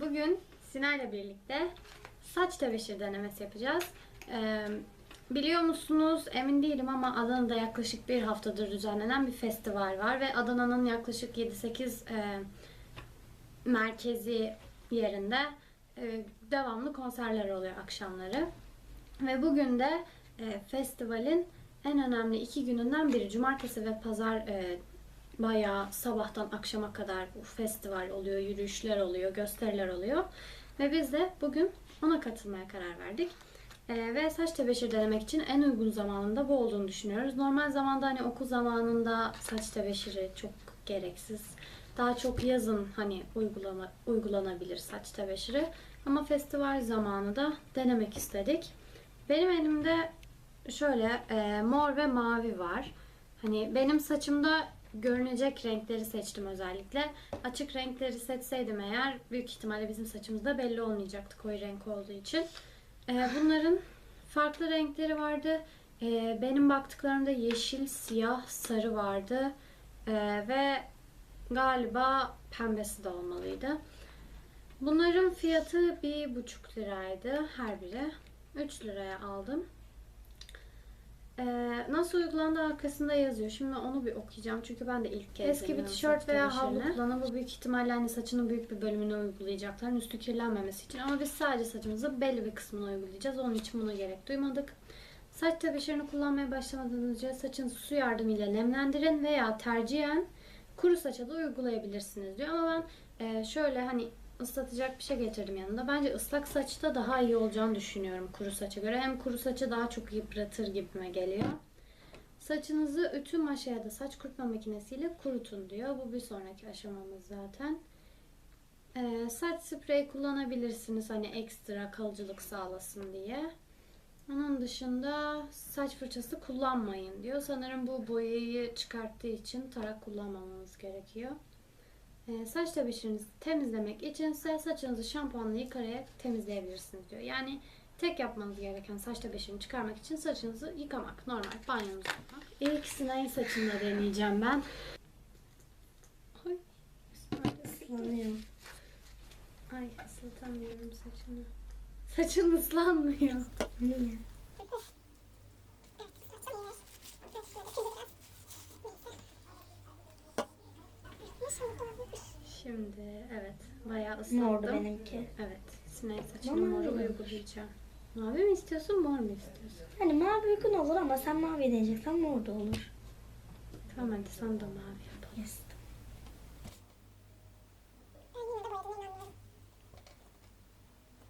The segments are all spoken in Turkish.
Bugün Sinay'la birlikte saç tebeşir denemesi yapacağız. Ee, biliyor musunuz emin değilim ama Adana'da yaklaşık bir haftadır düzenlenen bir festival var. Ve Adana'nın yaklaşık 7-8 e, merkezi yerinde e, devamlı konserler oluyor akşamları. Ve bugün de e, festivalin en önemli iki gününden biri. Cumartesi ve pazar e, bayağı sabahtan akşama kadar bu festival oluyor, yürüyüşler oluyor, gösteriler oluyor. Ve biz de bugün ona katılmaya karar verdik. E, ve saç tebeşir denemek için en uygun zamanında bu olduğunu düşünüyoruz. Normal zamanda hani okul zamanında saç tebeşiri çok gereksiz. Daha çok yazın hani uygulama, uygulanabilir saç tebeşiri. Ama festival zamanı da denemek istedik. Benim elimde şöyle e, mor ve mavi var. Hani benim saçımda görünecek renkleri seçtim özellikle. Açık renkleri seçseydim eğer büyük ihtimalle bizim saçımızda belli olmayacaktı koyu renk olduğu için. E, bunların farklı renkleri vardı. E, benim baktıklarımda yeşil, siyah, sarı vardı. E, ve galiba pembesi de olmalıydı. Bunların fiyatı bir buçuk liraydı her biri. 3 liraya aldım. Ee, nasıl uygulandığı arkasında yazıyor. Şimdi onu bir okuyacağım çünkü ben de ilk kez Eski bir tişört veya havlu kullanan bu büyük ihtimalle hani saçının büyük bir bölümünü uygulayacaklar. Üstü kirlenmemesi için. Ama biz sadece saçımızı belli bir kısmını uygulayacağız. Onun için buna gerek duymadık. Saç tebeşirini kullanmaya başlamadan önce saçınızı su yardımıyla nemlendirin veya tercihen kuru saça da uygulayabilirsiniz diyor. Ama ben e, şöyle hani ıslatacak bir şey getirdim yanında. Bence ıslak saçta daha iyi olacağını düşünüyorum kuru saça göre. Hem kuru saçı daha çok yıpratır gibime geliyor. Saçınızı ütü maşa ya da saç kurutma makinesiyle kurutun diyor. Bu bir sonraki aşamamız zaten. Ee, saç spreyi kullanabilirsiniz hani ekstra kalıcılık sağlasın diye. Onun dışında saç fırçası kullanmayın diyor. Sanırım bu boyayı çıkarttığı için tarak kullanmamamız gerekiyor. Ee, saç tebeşirinizi temizlemek içinse saçınızı şampuanla yıkayarak temizleyebilirsiniz diyor. Yani tek yapmanız gereken saç tebeşirini çıkarmak için saçınızı yıkamak. Normal banyonuzu yapmak. İlk Sinay'ın saçını da deneyeceğim ben. Ay, Islanıyor. ay ıslatamıyorum saçını. Saçın ıslanmıyor. Niye? Şimdi evet bayağı ıslattım. Mordu benimki. Evet. Sinay saçını Mavi moru mi? uygulayacağım. Mavi mi istiyorsun mor mu istiyorsun? Hani mavi uygun olur ama sen mavi deneyeceksen mor da olur. Tamam hadi sen de mavi yapalım. Yes.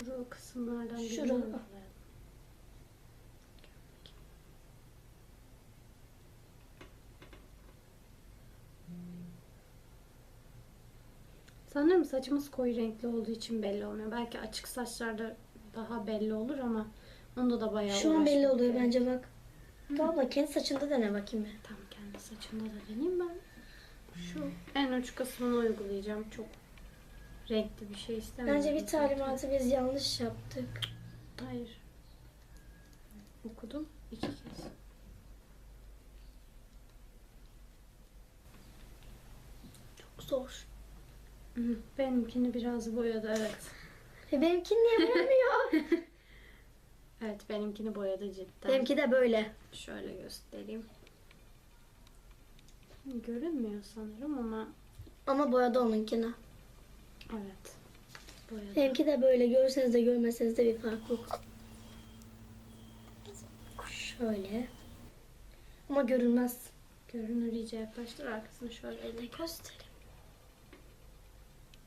Kuru kısımlardan birini Şurada. Sanırım saçımız koyu renkli olduğu için belli olmuyor. Belki açık saçlarda daha belli olur ama onda da bayağı Şu an belli oluyor gerek. bence bak. Abla kendi saçında dene bakayım bir. Tam kendi saçımda da deneyeyim ben. Şu en uç kısmını uygulayacağım. Çok renkli bir şey istemiyorum. Bence bir talimatı biz yanlış yaptık. Hayır. Okudum iki kez. Çok zor. Benimkini biraz boyadı evet. E benimki niye boyanmıyor? Evet benimkini boyadı cidden. benimki de böyle. Şöyle göstereyim. Görünmüyor sanırım ama Ama boyadı onunkini. evet. Boyadı. Benimki de böyle. Görseniz de görmeseniz de bir fark yok. Şöyle. Ama görünmez. Görünür iyice yaklaştır arkasını şöyle eline göstereyim.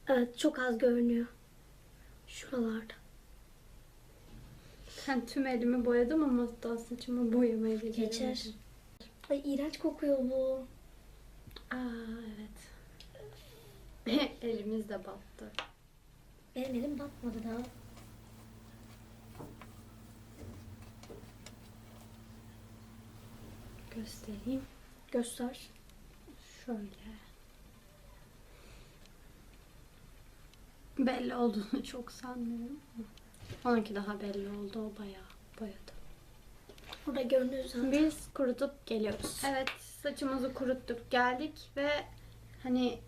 Evet çok az görünüyor. Şuralarda. Ben tüm elimi boyadım ama daha saçımı boyamayı beceremedim. Geçer. Ay iğrenç kokuyor bu. Aa evet. Elimiz de battı. Benim elim batmadı daha. Göstereyim. Göster. Şöyle. Belli olduğunu çok sanmıyorum. Onunki daha belli oldu. O bayağı boyadı. Burada görünüyor zaten. Biz kurutup geliyoruz. Evet saçımızı kuruttuk geldik ve hani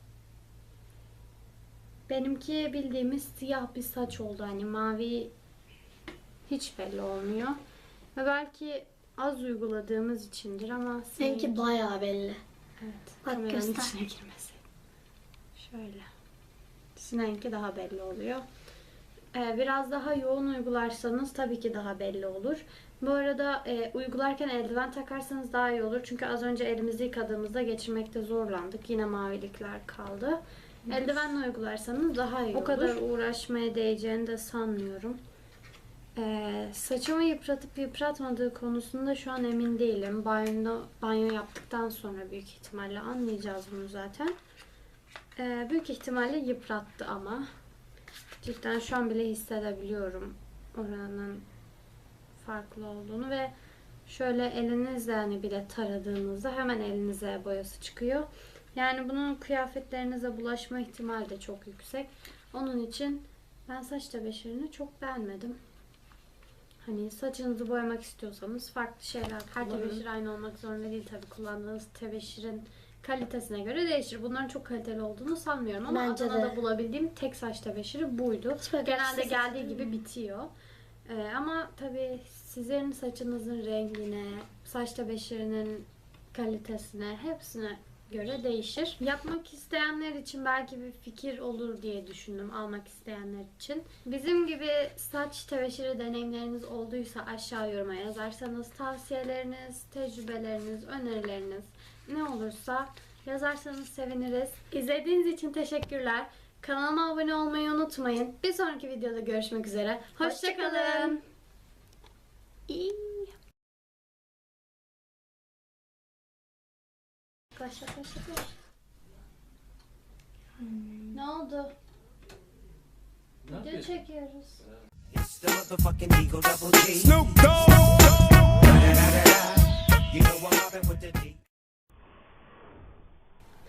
Benimki bildiğimiz siyah bir saç oldu. Hani mavi hiç belli olmuyor. Ve belki az uyguladığımız içindir ama Seninki bayağı belli. Evet. Bak kameranın göster. içine girmesin. Şöyle. Sinenki daha belli oluyor. Ee, biraz daha yoğun uygularsanız tabii ki daha belli olur. Bu arada e, uygularken eldiven takarsanız daha iyi olur. Çünkü az önce elimizi yıkadığımızda geçirmekte zorlandık. Yine mavilikler kaldı. Eldivenle uygularsanız daha iyi olur. O kadar uğraşmaya değeceğini de sanmıyorum. Ee, saçımı yıpratıp yıpratmadığı konusunda şu an emin değilim. Banyo, banyo yaptıktan sonra büyük ihtimalle anlayacağız bunu zaten. Ee, büyük ihtimalle yıprattı ama. Cidden şu an bile hissedebiliyorum oranın farklı olduğunu ve şöyle elinizle hani bile taradığınızda hemen elinize boyası çıkıyor. Yani bunun kıyafetlerinize bulaşma ihtimali de çok yüksek. Onun için ben saç tebeşirini çok beğenmedim. Hani saçınızı boyamak istiyorsanız farklı şeyler Her tebeşir aynı olmak zorunda değil tabii. Kullandığınız tebeşirin kalitesine göre değişir. Bunların çok kaliteli olduğunu sanmıyorum ama Bence Adana'da de. bulabildiğim tek saç tebeşiri buydu. Genelde geldiği gibi bitiyor. Ee, ama tabii sizin saçınızın rengine, saç tebeşirinin kalitesine, hepsine göre değişir. Yapmak isteyenler için belki bir fikir olur diye düşündüm almak isteyenler için. Bizim gibi saç tebeşiri deneyimleriniz olduysa aşağı yoruma yazarsanız tavsiyeleriniz, tecrübeleriniz, önerileriniz ne olursa yazarsanız seviniriz. İzlediğiniz için teşekkürler. Kanalıma abone olmayı unutmayın. Bir sonraki videoda görüşmek üzere. Hoşçakalın. Hoşçakalın. Koş koş koş. Ne oldu? Ne Video çekiyoruz. Snoop Dogg. You know I'm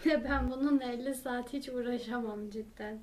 ben bununla 50 saat hiç uğraşamam cidden.